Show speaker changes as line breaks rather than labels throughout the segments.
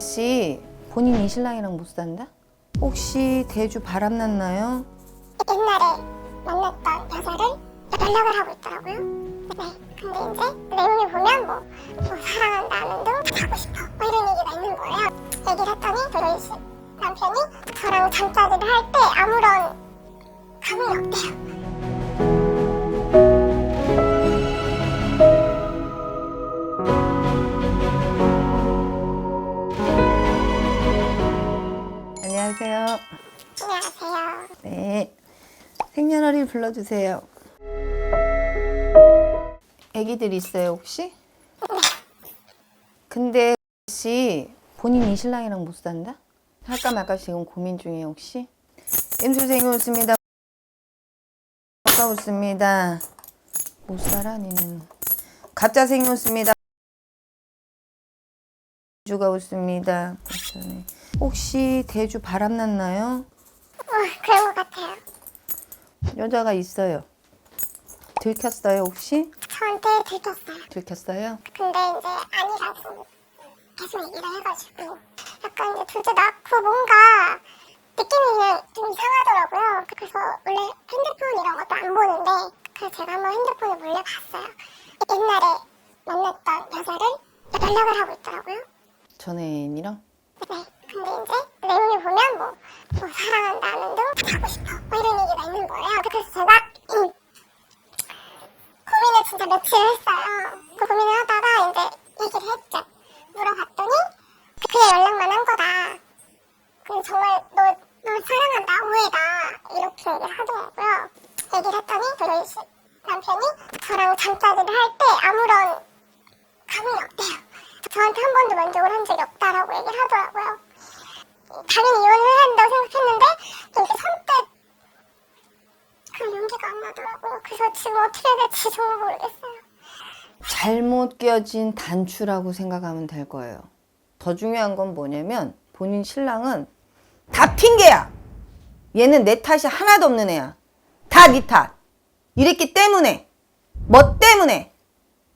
혹시 본인이 신랑이랑 못 산다? 혹시 대주 바람 났나요?
옛날에 만났던 여자를 연락을 하고 있더라고요. 네. 근데 이제 내용을 보면 뭐, 뭐 사랑한다는 등 하고 싶어 뭐 이런 얘기가 있는 거예요. 얘기를 했더니 시- 남편이 저랑 잠자리를 할 때 아무런 감흥이 없대요.
생년월일 불러주세요. 아기들 있어요 혹시? 근데 혹시 본인이 신랑이랑 못 산다? 할까 말까 지금 고민 중이에요 혹시? 임수생이 웃습니다. 아까 웃습니다. 못 살아 니는. 가짜생이 웃습니다. 주가 웃습니다. 혹시 대주 바람 났나요?
어, 그런 것 같아요.
여자가 있어요. 들켰어요 혹시?
저한테 들켰어요.
들켰어요?
근데 이제 아니라고 계속 얘기를 해가지고 약간 이제 둘째 낳고 뭔가 느낌이 그냥 좀 이상하더라고요. 그래서 원래 핸드폰 이런 것도 안 보는데 그래서 제가 한번 핸드폰을 몰래 봤어요. 옛날에 만났던 여자를 연락을 하고 있더라고요.
전 애인이랑?
네. 근데 이제 내용을 보면 뭐, 뭐 사랑한다는 등 하고 싶어 뭐 이런 얘기가 있는 거예요. 그래서 제가 음, 고민을 진짜 며칠 했어요. 그 고민을 하다가 이제 얘기를 했죠. 물어봤더니 그냥 연락만 한 거다. 그 정말 너, 너 사랑한다, 오해다 이렇게 얘기를 하더라고요. 얘기를 했더니 저희 시- 남편이 저랑 잠자리를 할 때 아무런 감흥이 없대요. 저한테 한 번도 만족을 한 적이 없다라고 얘기를 하더라고요. 당연히 이혼을 한다고 생각했는데 이렇게 선뜻 그런 용기가 안 나더라고요. 그래서 지금 어떻게 해야 될지 정말 모르겠어요.
잘못 껴진 단추라고 생각하면 될 거예요. 더 중요한 건 뭐냐면 본인 신랑은 다 핑계야. 얘는 내 탓이 하나도 없는 애야. 다 네 탓. 이랬기 때문에. 뭐 때문에.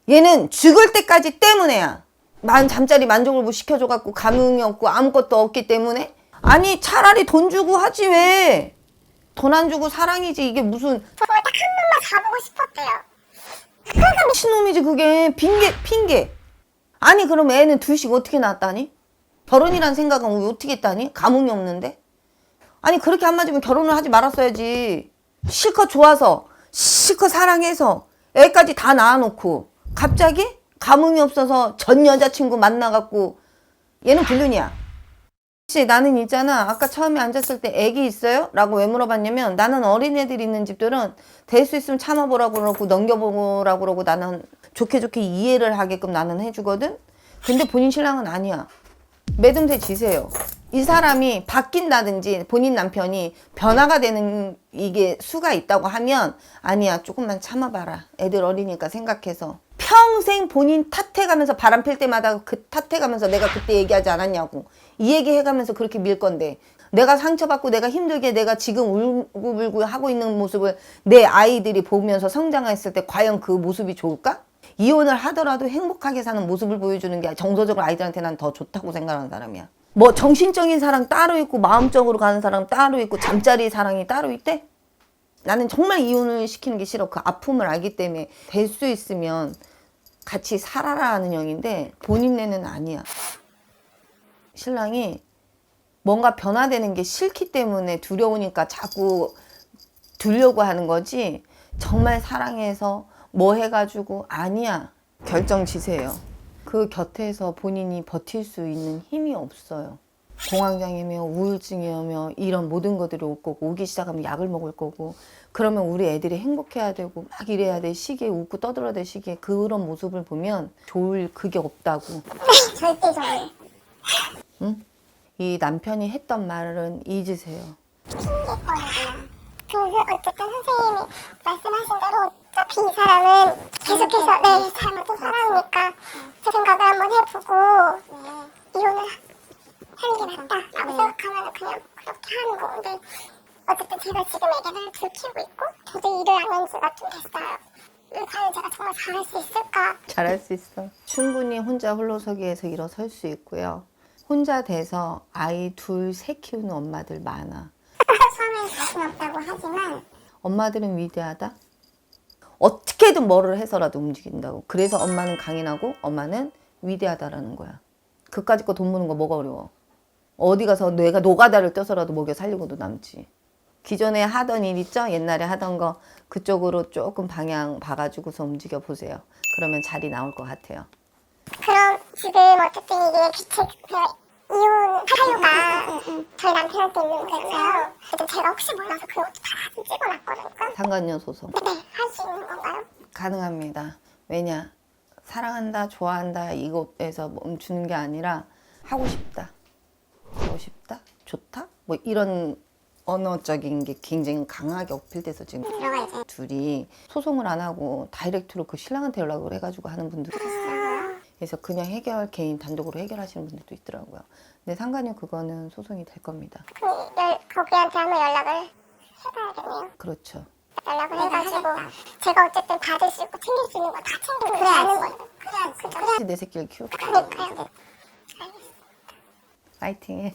얘는 죽을 때까지 때문에야. 난 잠자리 만족을 못 시켜줘갖고 감흥이 없고 아무것도 없기 때문에. 아니 차라리 돈 주고 하지 왜. 돈 안 주고 사랑이지. 이게 무슨
저걸 딱한 번만 가보고 싶었대요.
미친놈이지 그게. 핑계 핑계. 아니 그럼 애는 둘씩 어떻게 낳았다니? 결혼이란 생각은 왜 어떻게 했다니? 감흥이 없는데? 아니 그렇게 안 맞으면 결혼을 하지 말았어야지. 실컷 좋아서 실컷 사랑해서 애까지 다 낳아놓고 갑자기 감흥이 없어서 전 여자친구 만나갖고 얘는 불륜이야. 혹시 나는 있잖아. 아까 처음에 앉았을 때 애기 있어요? 라고 왜 물어봤냐면 나는 어린애들 있는 집들은 될 수 있으면 참아보라고 그러고 넘겨보라고 그러고 나는 좋게 좋게 이해를 하게끔 나는 해주거든? 근데 본인 신랑은 아니야. 매듭새 지세요. 이 사람이 바뀐다든지 본인 남편이 변화가 되는 이게 수가 있다고 하면 아니야. 조금만 참아봐라. 애들 어리니까 생각해서 평생 본인 탓해가면서 바람 필 때마다 그 탓해가면서 내가 그때 얘기하지 않았냐고 이 얘기 해가면서 그렇게 밀 건데 내가 상처받고 내가 힘들게 내가 지금 울고불고 하고 있는 모습을 내 아이들이 보면서 성장했을 때 과연 그 모습이 좋을까? 이혼을 하더라도 행복하게 사는 모습을 보여주는 게 정서적으로 아이들한테 난 더 좋다고 생각하는 사람이야. 뭐 정신적인 사랑 따로 있고 마음적으로 가는 사랑 따로 있고 잠자리 사랑이 따로 있대? 나는 정말 이혼을 시키는 게 싫어. 그 아픔을 알기 때문에 될 수 있으면 같이 살아라 하는 영인데 본인네는 아니야. 신랑이 뭔가 변화되는 게 싫기 때문에 두려우니까 자꾸 두려고 하는 거지. 정말 사랑해서 뭐 해가지고 아니야. 결정 지세요. 그 곁에서 본인이 버틸 수 있는 힘이 없어요 공황장애며 우울증이며 이런 모든 것들이 올 거고 오기 시작하면 약을 먹을 거고 그러면 우리 애들이 행복해야 되고 막 이래야 될 시기에 웃고 떠들어야 될 시기에 그런 모습을 보면 좋을 그게 없다고.
절대 저는
이 남편이 했던 말은 잊으세요.
핑계거리구나. 그래서 어쨌든 선생님이 말씀하신 대로 어차피 이 사람은 계속해서 네, 이 사람을 또 사랑하니까 제 생각을 한번 해보고 이혼을 하는 게 낫다라고 생각하면 그냥 그렇게 하는 건데 어쨌든 제가 지금 애기를 들키고 있고 저도 일을 안 한 지가 좀 됐어요. 이 과연 제가 정말 잘할 수 있을까?
잘할 수 있어. 충분히 혼자 홀로서기에서 일어설 수 있고요. 혼자 돼서 아이 둘, 셋 키우는 엄마들 많아.
처음엔 자신 없다고 하지만
엄마들은 위대하다. 어떻게든 뭐를 해서라도 움직인다고. 그래서 엄마는 강인하고 엄마는 위대하다라는 거야. 그까짓 거 돈 버는 거 뭐가 어려워. 어디 가서 내가 노가다를 떠서라도 먹여 살리고도 남지. 기존에 하던 일 있죠? 옛날에 하던 거 그쪽으로 조금 방향 봐가지고서 움직여 보세요. 그러면 자리 나올 것 같아요.
그럼 지금 어쨌든 이게 귀책 그 이혼 사유가 저희 남편한테 있는. 근데 제가 혹시 몰라서 그것도 다 사진 찍어놨거든요.
상관녀 소송.
네, 할 수 있는 건가요?
가능합니다. 왜냐? 사랑한다, 좋아한다 이것에서 멈추는 게 아니라 하고 싶다, 좋다, 뭐 이런 언어적인 게 굉장히 강하게 어필돼서 지금 둘이 소송을 안 하고 다이렉트로 그 신랑한테 연락을 해가지고 하는 분들이 있어요. 그래서 그냥 해결 개인 단독으로 해결하시는 분들도 있더라고요. 근데 상관이 그거는 소송이 될 겁니다.
그 열, 거기한테 한번 연락을 해봐야겠네요.
그렇죠.
연락을 해가지고 제가 어쨌든 받을 수 있고 챙길 수 있는 거 다 챙기고 그래야는 거예요. 그래, 그죠?
내 새끼를 키우고
그러니까요.
파이팅해.